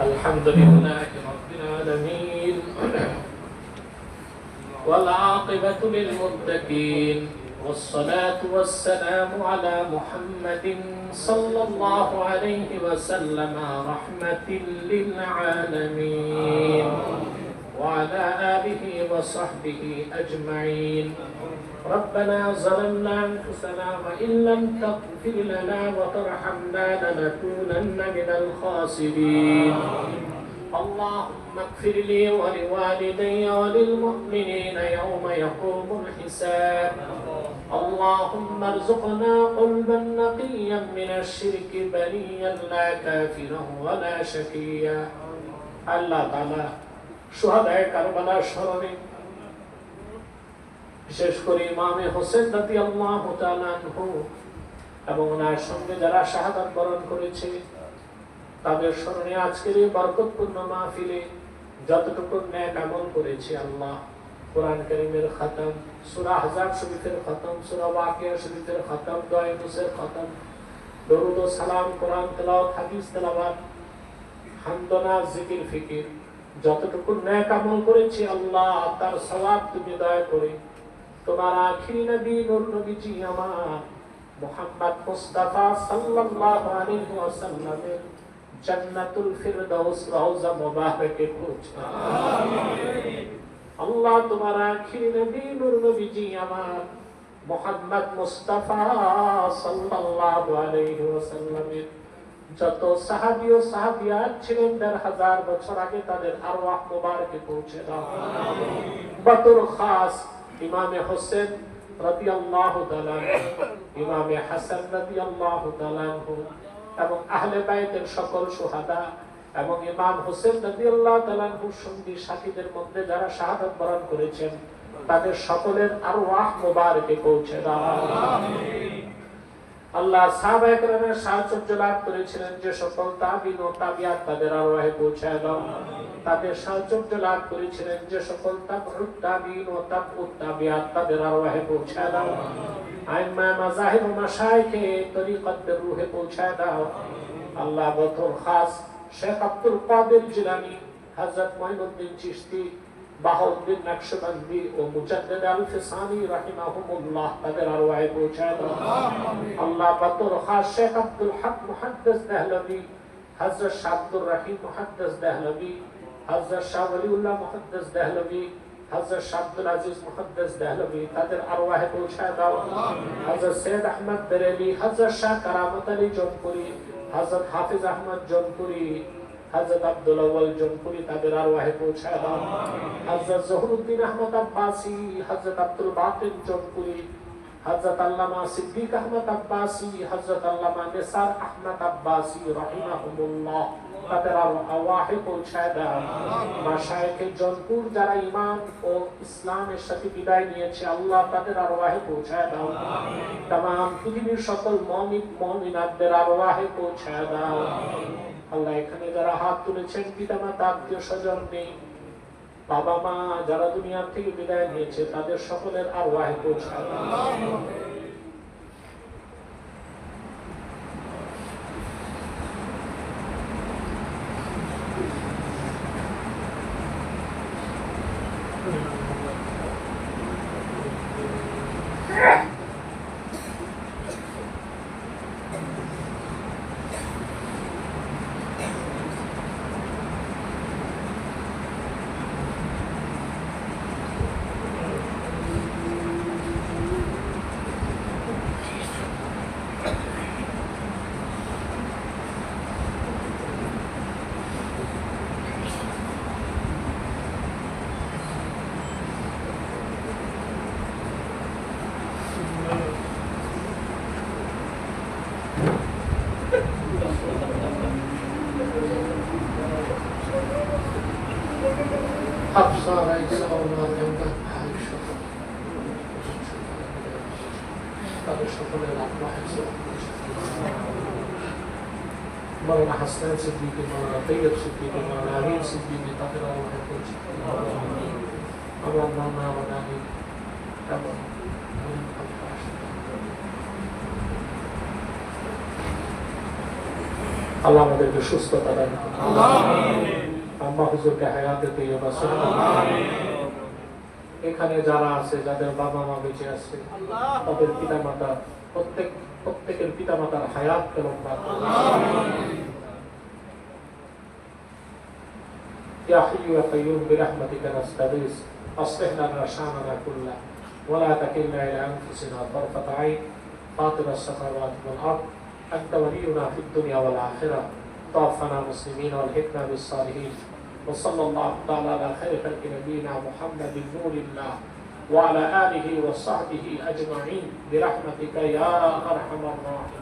الحمد لله رب العالمين. والعاقبة للمتقين والصلاة والسلام على محمد صلى الله عليه وسلم رحمة للعالمين. وعلى آله وصحبه أجمعين. ربنا ظلمنا أنفسنا وإن لم تغفر لنا وترحمنا لنكونن من الخاسرين اللهم اغفر لي ولوالدي وللمؤمنين يوم يقوم الحساب اللهم ارزقنا قلبا نقيا من الشرك بريا لا كافرا ولا شقيا الله تعالى شهداء كربلاء شرمين বিশেষ করে ইমামে হোসেন রাতি আল্লাহ এবং ওনার সঙ্গে যারা শাহাদাত বরণ করেছে, তাদের স্মরণে আজকের এই বরকতপূর্ণ মাহফিলে যতটুকু ন্যাক আমল করেছে আল্লাহ, কোরআন করিমের খতম, সুরা হাজার শরীফের খতম, সুরা ওয়াকিয়া শরীফের খতম দয়ানুসের খতম, দরুদ সালাম, কোরআন তেলাওয়াত, হাদিস তেলাওয়াত, হামদনা, জিকির, ফিকির, যতটুকু ন্যাক আমল করেছি আল্লাহ, তার সওয়াব তুমি দয়া করে তোমার আখিরি নবী নূর নবীজি আমার মুহাম্মদ মুস্তাফা সাল্লাল্লাহু আলাইহি ওয়াসাল্লামের জান্নাতুল ফিরদাউস রওজা মুবারকে পৌঁছা আল্লাহ তোমার আখিরি নবী নূর নবীজি আমার মুহাম্মদ মুস্তাফা সাল্লাল্লাহু আলাইহি ওয়াসাল্লামের যত সাহাবী ও সাহাবিয়াত ছিলেন দেড় হাজার বছর আগে তাদের আরওয়াহ মুবারকে পৌঁছে দাও। বতর খাস ইমামে হোসেন রবি তাআলা ইমামে হাসান রবি তাআলা এবং আহলে বাইদের সকল সোহাদা এবং ইমাম হোসেন রাদিয়াল্লাহু তাআলা সঙ্গী সাথীদের মধ্যে যারা শাহাদাত বরণ করেছেন, তাদের সকলের আরও আহ মোবারকে পৌঁছে দাও। আল্লাহ সাহাবায়ে কেরামের সাহায্য লাভ করেছিলেন যে সকল তাবিন ও তাবিয়াত তাদের আরওয়াহে পৌঁছায় দাও। তাদের সাহায্য লাভ করেছিলেন যে সকল তাবিন ও তাবিয়াত তাদের আরওয়াহে পৌঁছায় দাও। আইম্মা মাযাহিব ও মাশায়েখে তরিকতের রূহে পৌঁছায় দাও। আল্লাহ বতর খাস শেখ আব্দুল কাদের জিলানী হযরত মুঈনুদ্দিন চিশতি বাহাউদ্দিন নকশবন্দি ও মুজাদ্দিদ আল ফিসানি রাহিমাহুমুল্লাহ তাদের আরওয়াহে পৌঁছায় দাও আল্লাহ বতর খাস শেখ আব্দুল হক মুহাদ্দিস দেহলভি হযরত শাহ রহিম মুহাদ্দিস দেহলভি হযরত শাহ ওলিউল্লাহ মুহাদ্দিস দেহলভি হযরত শাহ আব্দুল আজিজ মুহাদ্দিস দেহলভি তাদের আরওয়াহে পৌঁছায় দাও। হযরত সৈয়দ আহমদ বেরেলি হযরত শাহ কারামত আলী জনপুরি হযরত হাফিজ আহমদ জনপুরি হাজরত আব্দুল আউয়াল জনপুরি তাদের আরওয়াহে পৌঁছায় দাও। জহরুদ্দিন আহমদ আব্বাসি আব্দুল হযরত আল্লামা সিদ্দিক আহমদ আব্বাসি হযরত আল্লামা নিসার আহমদ রাহিমাহুমুল্লাহ তাদের পৌঁছায় দাও। মাশায়েখে জনপুর যারা ইমাম ও ইসলামের সাথে বিদায় নিয়েছে আল্লাহ তাদের আরওয়াহে পৌঁছায় দাও। তাম পৃথিবীর সকল মমিন মমিনাতদের আরওয়াহে পৌঁছায় দাও। আল্লাহ এখানে যারা হাত তুলেছেন, পিতামাতা আত্মীয় স্বজন নেই। বাবা মা যারা দুনিয়ার থেকে বিদায় নিয়েছে, তাদের সকলের আর ওয়াহে পৌঁছায় তাদের সকলের আত্মাহে মৌলানা হাসনান সিদ্দিকী মৌলানা তৈয়ব সিদ্দিকী মৌলানা আমিন সিদ্দিকী তাদের আল্লাহ করছি আমার নানা বানানি এবং আল্লাহ আমাদেরকে সুস্থতা দান করুন। আম্মা হুজুরকে হায়াতে তৈবা এখানে যারা আছে যাদের বাবা মা বেঁচে আছে তাদের পিতা মাতা প্রত্যেক প্রত্যেকের পিতা মাতার হায়াত লম্বা করুন। يا حي يا قيوم برحمتك نستغيث اصلح لنا شاننا كله ولا تكلنا الى انفسنا طرفه عين فاطر السماوات والارض انت ولينا في الدنيا والاخره توفنا مسلمين والحقنا بالصالحين وصلى الله تعالى على خير خلق نبينا محمد نور الله وعلى آله وصحبه أجمعين برحمتك يا أرحم الراحمين.